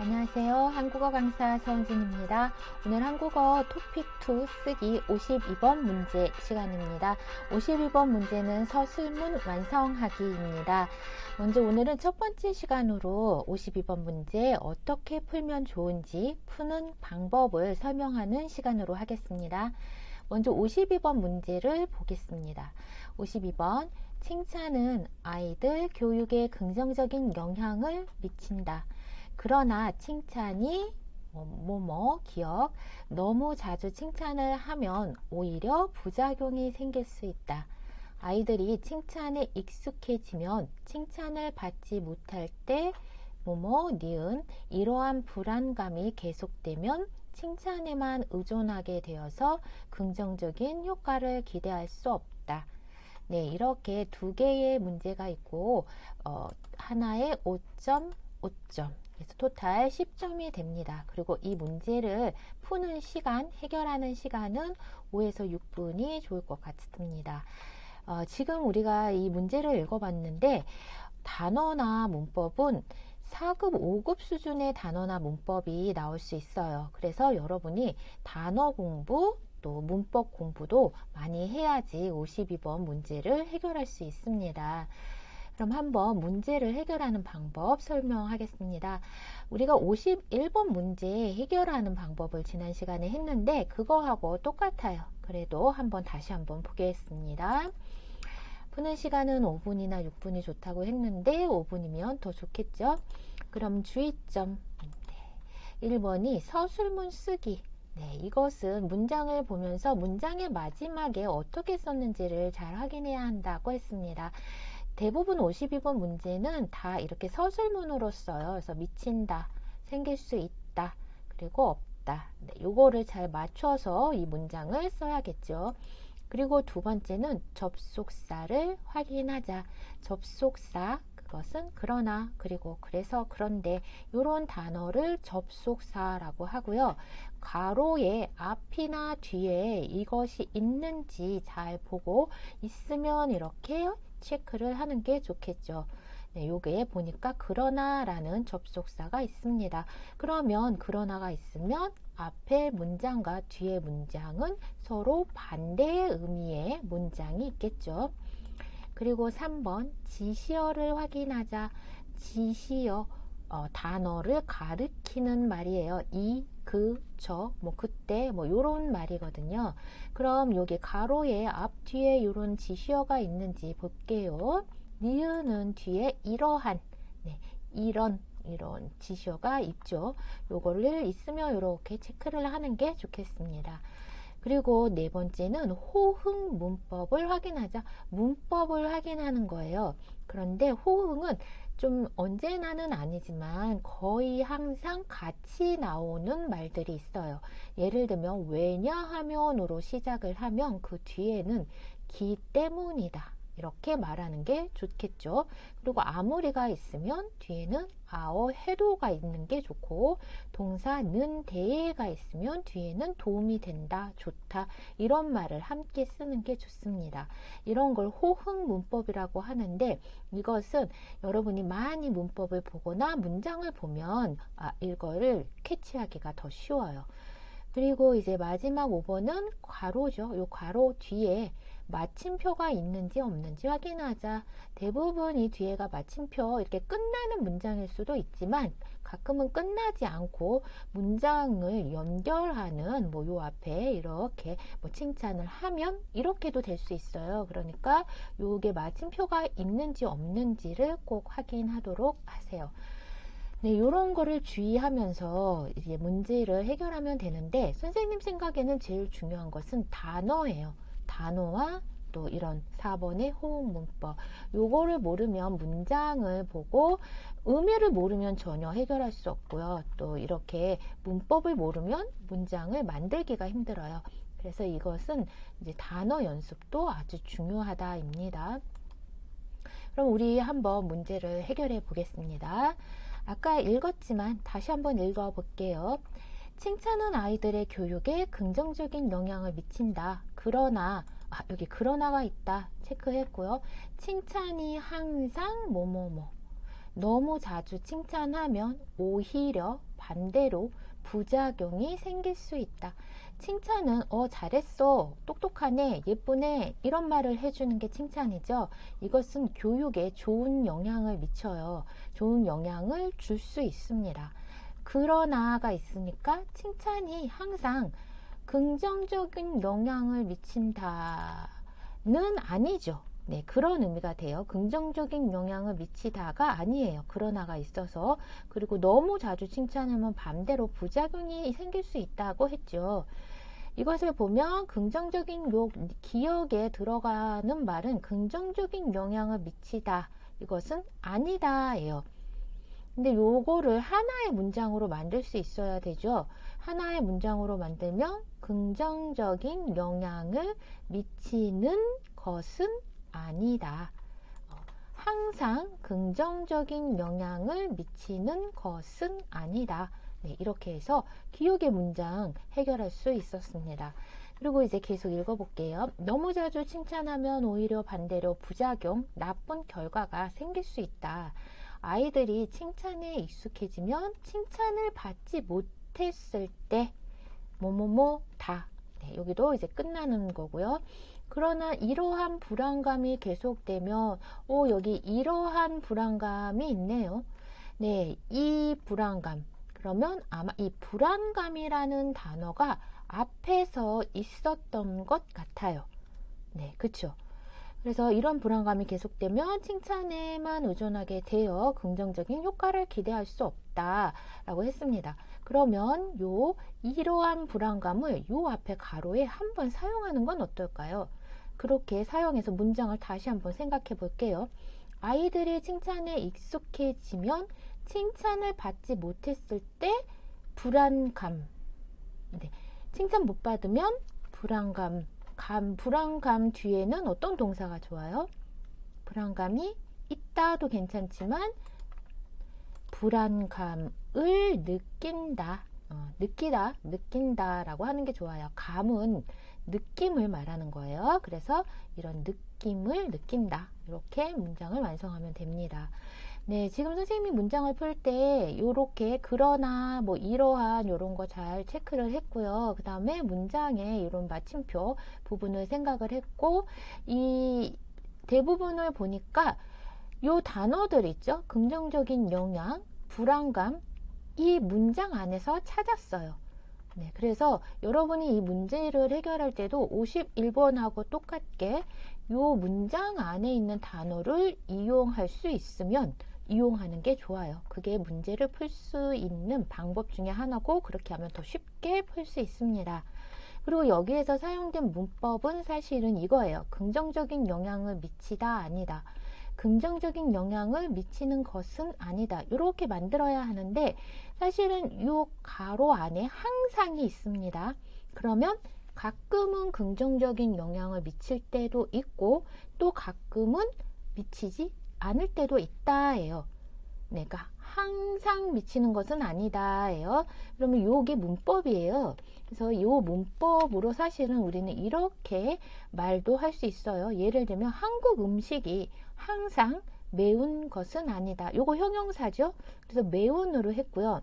안녕하세요. 한국어 강사 서은진입니다. 오늘 한국어 토픽 2 쓰기 52번 문제 시간입니다. 52번 문제는 서술문 완성하기입니다. 먼저 오늘은 첫 번째 시간으로 52번 문제 어떻게 풀면 좋은지 푸는 방법을 설명하는 시간으로 하겠습니다. 먼저 52번 문제를 보겠습니다. 52번 칭찬은 아이들 교육에 긍정적인 영향을 미친다. 그러나 칭찬이 뭐뭐 뭐, 기억 너무 자주 칭찬을 하면 오히려 부작용이 생길 수 있다. 아이들이 칭찬에 익숙해지면 칭찬을 받지 못할 때 뭐뭐 니은 이러한 불안감이 계속되면 칭찬에만 의존하게 되어서 긍정적인 효과를 기대할 수 없다. 네, 이렇게 두 개의 문제가 있고 어, 하나에 5점, 5점. 그래서 토탈 10점이 됩니다. 그리고 이 문제를 푸는 시간, 해결하는 시간은 5에서 6분이 좋을 것 같습니다. 어, 지금 우리가 이 문제를 읽어봤는데 단어나 문법은 4급, 5급 수준의 단어나 문법이 나올 수 있어요. 그래서 여러분이 단어 공부, 또 문법 공부도 많이 해야지 52번 문제를 해결할 수 있습니다. 그럼 한번 문제를 해결하는 방법 설명하겠습니다. 우리가 51번 문제 해결하는 방법을 지난 시간에 했는데 그거하고 똑같아요. 그래도 한번 다시 한번 보겠습니다. 푸는 시간은 5분이나 6분이 좋다고 했는데 5분이면 더 좋겠죠? 그럼 주의점 네. 1번이 서술문 쓰기 네, 이것은 문장을 보면서 문장의 마지막에 어떻게 썼는지를 잘 확인해야 한다고 했습니다. 대부분 52번 문제는 다 이렇게 서술문으로 써요. 그래서 미친다, 생길 수 있다, 그리고 없다. 네, 요거를 잘 맞춰서 이 문장을 써야겠죠. 그리고 두 번째는 접속사를 확인하자. 접속사 그것은 그러나 그리고 그래서 그런데 이런 단어를 접속사라고 하고요. 가로에 앞이나 뒤에 이것이 있는지 잘 보고 있으면 이렇게 체크를 하는 게 좋겠죠. 네, 요게 보니까 그러나라는 접속사가 있습니다. 그러면 그러나가 있으면 앞에 문장과 뒤에 문장은 서로 반대의 의미의 문장이 있겠죠. 그리고 3번 지시어를 확인하자. 지시어 어, 단어를 가르키는 말이에요. 이, 그, 저, 뭐 그때 뭐 요런 말이거든요. 그럼 여기 가로에 앞 뒤에 요런 지시어가 있는지 볼게요. 니은은 뒤에 이러한, 네, 이런 이런 지시어가 있죠. 요거를 있으면 이렇게 체크를 하는 게 좋겠습니다. 그리고 네 번째는 호응 문법을 확인하자. 문법을 확인하는 거예요. 그런데 호응은 좀 언제나는 아니지만 거의 항상 같이 나오는 말들이 있어요. 예를 들면 왜냐하면으로 시작을 하면 그 뒤에는 기 때문이다. 이렇게 말하는 게 좋겠죠. 그리고 아무리가 있으면 뒤에는 아어 해도가 있는 게 좋고 동사 는 대가 있으면 뒤에는 도움이 된다, 좋다 이런 말을 함께 쓰는 게 좋습니다. 이런 걸 호응 문법이라고 하는데 이것은 여러분이 많이 문법을 보거나 문장을 보면 아, 이거를 캐치하기가 더 쉬워요. 그리고 이제 마지막 5번은 괄호죠. 요 괄호 뒤에 마침표가 있는지 없는지 확인하자. 대부분 이 뒤에가 마침표 이렇게 끝나는 문장일 수도 있지만 가끔은 끝나지 않고 문장을 연결하는 뭐 요 앞에 이렇게 뭐 칭찬을 하면 이렇게도 될 수 있어요. 그러니까 요게 마침표가 있는지 없는지를 꼭 확인하도록 하세요. 네, 이런 거를 주의하면서 이제 문제를 해결하면 되는데 선생님 생각에는 제일 중요한 것은 단어예요. 단어와 또 이런 4번의 호응 문법. 요거를 모르면 문장을 보고 의미를 모르면 전혀 해결할 수 없고요. 또 이렇게 문법을 모르면 문장을 만들기가 힘들어요. 그래서 이것은 이제 단어 연습도 아주 중요하다입니다. 그럼 우리 한번 문제를 해결해 보겠습니다. 아까 읽었지만 다시 한번 읽어 볼게요. 칭찬은 아이들의 교육에 긍정적인 영향을 미친다. 그러나 아, 여기 그러나가 있다. 체크했고요. 칭찬이 항상 뭐뭐뭐. 너무 자주 칭찬하면 오히려 반대로 부작용이 생길 수 있다. 칭찬은 어 잘했어 똑똑하네 예쁘네 이런 말을 해주는 게 칭찬이죠 이것은 교육에 좋은 영향을 미쳐요 좋은 영향을 줄 수 있습니다 그러나가 있으니까 칭찬이 항상 긍정적인 영향을 미친다는 아니죠 네, 그런 의미가 돼요. 긍정적인 영향을 미치다가 아니에요. 그러나가 있어서. 그리고 너무 자주 칭찬하면 반대로 부작용이 생길 수 있다고 했죠. 이것을 보면 긍정적인 요 기억에 들어가는 말은 긍정적인 영향을 미치다. 이것은 아니다예요. 근데 요거를 하나의 문장으로 만들 수 있어야 되죠. 하나의 문장으로 만들면 긍정적인 영향을 미치는 것은 아니다. 어, 항상 긍정적인 영향을 미치는 것은 아니다. 네, 이렇게 해서 기억의 문장 해결할 수 있었습니다. 그리고 이제 계속 읽어볼게요. 너무 자주 칭찬하면 오히려 반대로 부작용, 나쁜 결과가 생길 수 있다. 아이들이 칭찬에 익숙해지면 칭찬을 받지 못했을 때, 뭐뭐뭐 다. 네, 여기도 이제 끝나는 거고요. 그러나 이러한 불안감이 계속되면, 오, 여기 이러한 불안감이 있네요. 네, 이 불안감. 그러면 아마 이 불안감이라는 단어가 앞에서 있었던 것 같아요. 네, 그쵸. 그래서 이런 불안감이 계속되면 칭찬에만 의존하게 되어 긍정적인 효과를 기대할 수 없다라고 했습니다. 그러면 요 이러한 불안감을 요 앞에 가로에 한번 사용하는 건 어떨까요? 그렇게 사용해서 문장을 다시 한번 생각해 볼게요. 아이들의 칭찬에 익숙해지면 칭찬을 받지 못했을 때 불안감. 네. 칭찬 못 받으면 불안감. 감, 불안감 뒤에는 어떤 동사가 좋아요? 불안감이 있다도 괜찮지만 불안감을 느낀다. 어, 느끼다, 느낀다라고 하는 게 좋아요. 감은 느낌을 말하는 거예요. 그래서 이런 느낌을 느낀다. 이렇게 문장을 완성하면 됩니다. 네, 지금 선생님이 문장을 풀 때 이렇게 그러나 뭐 이러한 이런 거 잘 체크를 했고요. 그 다음에 문장에 이런 마침표 부분을 생각을 했고 이 대부분을 보니까 요 단어들 있죠. 긍정적인 영향, 불안감 이 문장 안에서 찾았어요. 네, 그래서 여러분이 이 문제를 해결할 때도 51번하고 똑같게 요 문장 안에 있는 단어를 이용할 수 있으면 이용하는 게 좋아요. 그게 문제를 풀 수 있는 방법 중에 하나고 그렇게 하면 더 쉽게 풀 수 있습니다. 그리고 여기에서 사용된 문법은 사실은 이거예요. 긍정적인 영향을 미치다 아니다. 긍정적인 영향을 미치는 것은 아니다. 이렇게 만들어야 하는데 사실은 이 가로 안에 항상이 있습니다. 그러면 가끔은 긍정적인 영향을 미칠 때도 있고 또 가끔은 미치지 않을 때도 있다예요. 내가 항상 미치는 것은 아니다예요. 그러면 요게 문법이에요. 그래서 요 문법으로 사실은 우리는 이렇게 말도 할 수 있어요. 예를 들면 한국 음식이 항상 매운 것은 아니다. 요거 형용사죠. 그래서 매운으로 했고요.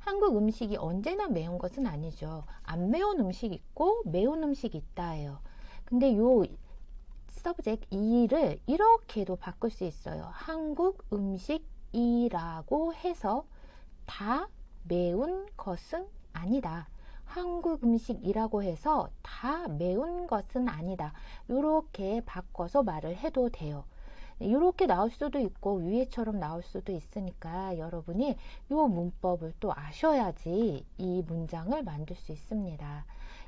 한국 음식이 언제나 매운 것은 아니죠. 안 매운 음식 있고 매운 음식 있다예요. 근데 요 subject 이를 이렇게도 바꿀 수 있어요. 한국 음식이라고 해서 다 매운 것은 아니다. 한국 음식이라고 해서 다 매운 것은 아니다. 이렇게 바꿔서 말을 해도 돼요. 이렇게 나올 수도 있고 위에처럼 나올 수도 있으니까 여러분이 이 문법을 또 아셔야지 이 문장을 만들 수 있습니다.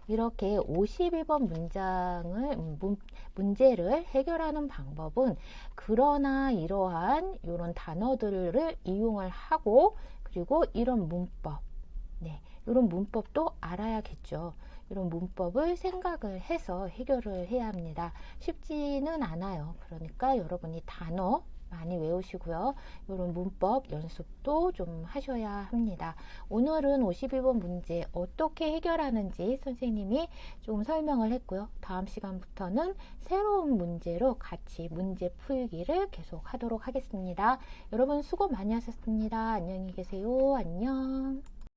이렇게 52번 문장을 문, 문제를 해결하는 방법은 그러나 이러한 이런 단어들을 이용을 하고 그리고 이런 문법 네, 이런 문법도 알아야겠죠. 이런 문법을 생각을 해서 해결을 해야 합니다. 쉽지는 않아요. 그러니까 여러분이 단어 많이 외우시고요. 이런 문법 연습도 좀 하셔야 합니다. 오늘은 52번 문제 어떻게 해결하는지 선생님이 좀 설명을 했고요. 다음 시간부터는 새로운 문제로 같이 문제 풀기를 계속 하도록 하겠습니다. 여러분 수고 많이 하셨습니다. 안녕히 계세요. 안녕.